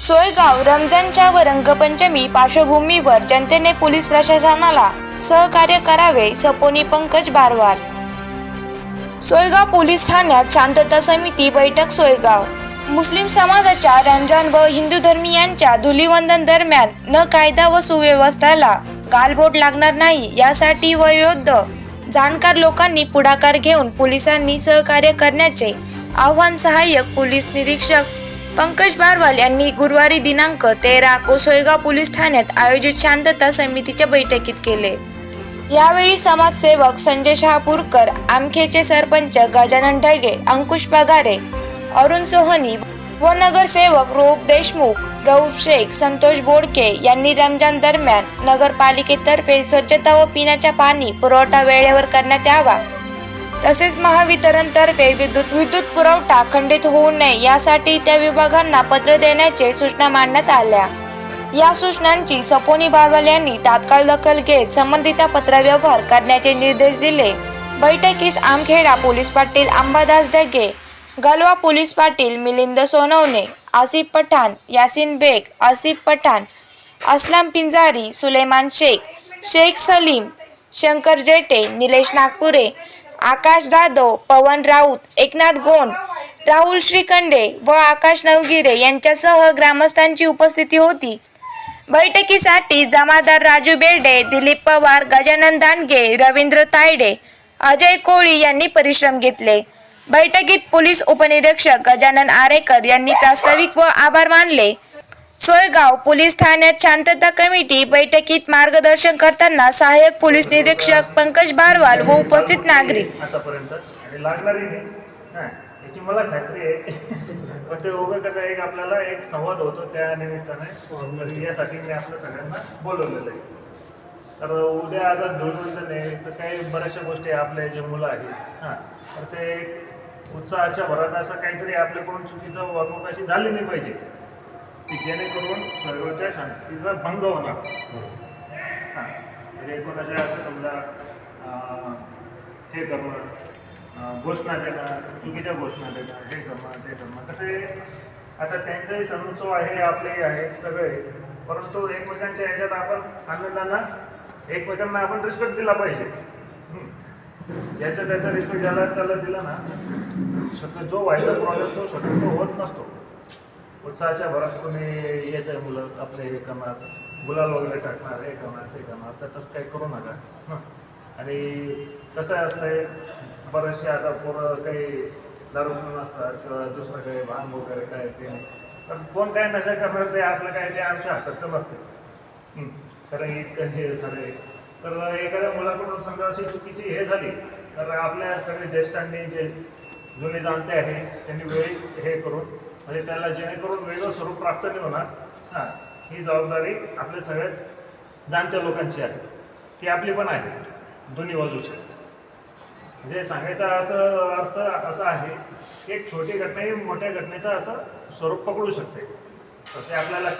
सोयगाव रमजानच्या व रंगपंचमी पार्श्वभूमीवर जनतेने पोलीस प्रशासनाला सहकार्य करावे सपोनी पंकज बारवार. सोयगाव पोलीस ठाण्यात शांतता समिती बैठक सोयगाव. मुस्लिम समाजाच्या रमजान व हिंदू धर्मीयांच्या धुलीवंदन दरम्यान न कायदा व सुव्यवस्थेला गालबोट लागणार नाही यासाठी व योद्ध जाणकार लोकांनी पुढाकार घेऊन पोलिसांनी सहकार्य करण्याचे आव्हान सहाय्यक पोलीस निरीक्षक पंकज बारवाल यांनी गुरुवारी दिनांक तेरा कोसोयगाव पोलीस ठाण्यात आयोजित शांतता समितीच्या बैठकीत केले. यावेळी समाजसेवक संजय शहापूरकर आमखेचे सरपंच गजानन ढगे अंकुश पगारे अरुण सोहनी व नगरसेवक रोप देशमुख रऊफ शेख संतोष बोडके यांनी रमजान दरम्यान नगरपालिकेतर्फे स्वच्छता व पिण्याच्या पाणी पुरवठा वेळेवर करण्यात यावा. तसेच महावितरणतर्फे विद्युत विद्युत पुरवठा खंडित होऊ नये यासाठी त्या विभागांना पत्र देण्याचे सूचना मांडण्यात आल्या. या सूचनांची सपोनी बागल यांनी तात्काळ दखल घेत संबंधित पत्रव्यवहार करण्याचे निर्देश दिले. बैठकीस आमखेडा पोलीस पाटील अंबादास ढगे गलवा पोलीस पाटील मिलिंद सोनवणे आसिफ पठाण यासिन बेग आसिफ पठाण असलम पिंजारी सुलेमान शेख शेख सलीम शंकर जेटे निलेश नागपुरे आकाश जाधव पवन राऊत एकनाथ गोंड राहुल श्रीखंडे व आकाश नवगिरे यांच्यासह ग्रामस्थांची उपस्थिती होती. बैठकीसाठी जमादार राजू बेर्डे दिलीप पवार गजानन दांडगे रवींद्र तायडे अजय कोळी यांनी परिश्रम घेतले. बैठकीत पोलीस उपनिरीक्षक गजानन आरेकर यांनी प्रास्ताविक व आभार मानले. सोयगाव पोलीस ठाण्यात शांतता कमिटी बैठकीत मार्गदर्शन करताना सहाय्यक पोलीस निरीक्षक पंकज बारवाल व उपस्थित नागरिक. आतापर्यंत. आणि लागणारही नाही हां याची मला खात्री आहे. पण ते उभं कसं एक आपल्याला एक संवाद होतो त्या निमित्ताने. म्हणजे यासाठी मी आपल्या सगळ्यांना बोलवलेलं आहे. तर उद्या आता धुळवंदन नाही तर काही बऱ्याचशा गोष्टी आपल्या जे मुलं आहेत. हां तर ते उत्साहाच्या भरात असं काहीतरी आपल्याकडून चुकीचं वागणूक अशी झाली नाही पाहिजे. की जेणेकरून सर्वच्या शांतीचा भंग होणार. हां. म्हणजे कोणाच्या असं समजा हे करणं घोषणा देणं चुकीच्या घोषणा देणं हे करणं ते करणं कसे आता त्यांचाही सणोत्सव आहे आपलेही आहे सगळे परंतु एकमेकांच्या ह्याच्यात आपण आनंदांना एकमेकांना आपण रिस्पेक्ट दिला पाहिजे. ज्याचा त्याचा रिस्पेक्ट ज्याला त्याला दिला ना शक्य जो व्हायचा प्रॉब्लेम तो शक्यतो होत नसतो. उत्साहाच्या भरात कोणी येत आहे मुलं आपले हे करणार गुलाल वगैरे टाकणार हे करणार ते करणार तर तसं काही करू नका. आणि कसं आहे असतंय बरेचसे आता पोरं काही दारू म्हणून असतात किंवा दुसरं काही भांग वगैरे काय ते पण कोण काय नशा करणार ते आपलं काय ते आमच्या हातात तर नसते कारण इतकं हे सगळे. तर एखाद्या मुलाकडून समजा अशी चुकीची हे झाली तर आपल्या सगळे ज्येष्ठांनी जे जुने जाणते आहे त्यांनी वेळीच हे करून म्हणजे त्याला जेणेकरून वेगळं स्वरूप प्राप्त नाही होणार. हां ही जबाबदारी आपल्या सगळ्यात जाणत्या लोकांची आहे. ती आपली पण आहे दोन्ही बाजूची. म्हणजे सांगायचा असं अर्थ असा आहे की एक छोटी घटना ही मोठ्या घटनेचं असं स्वरूप पकडू शकते. तर ते आपल्याला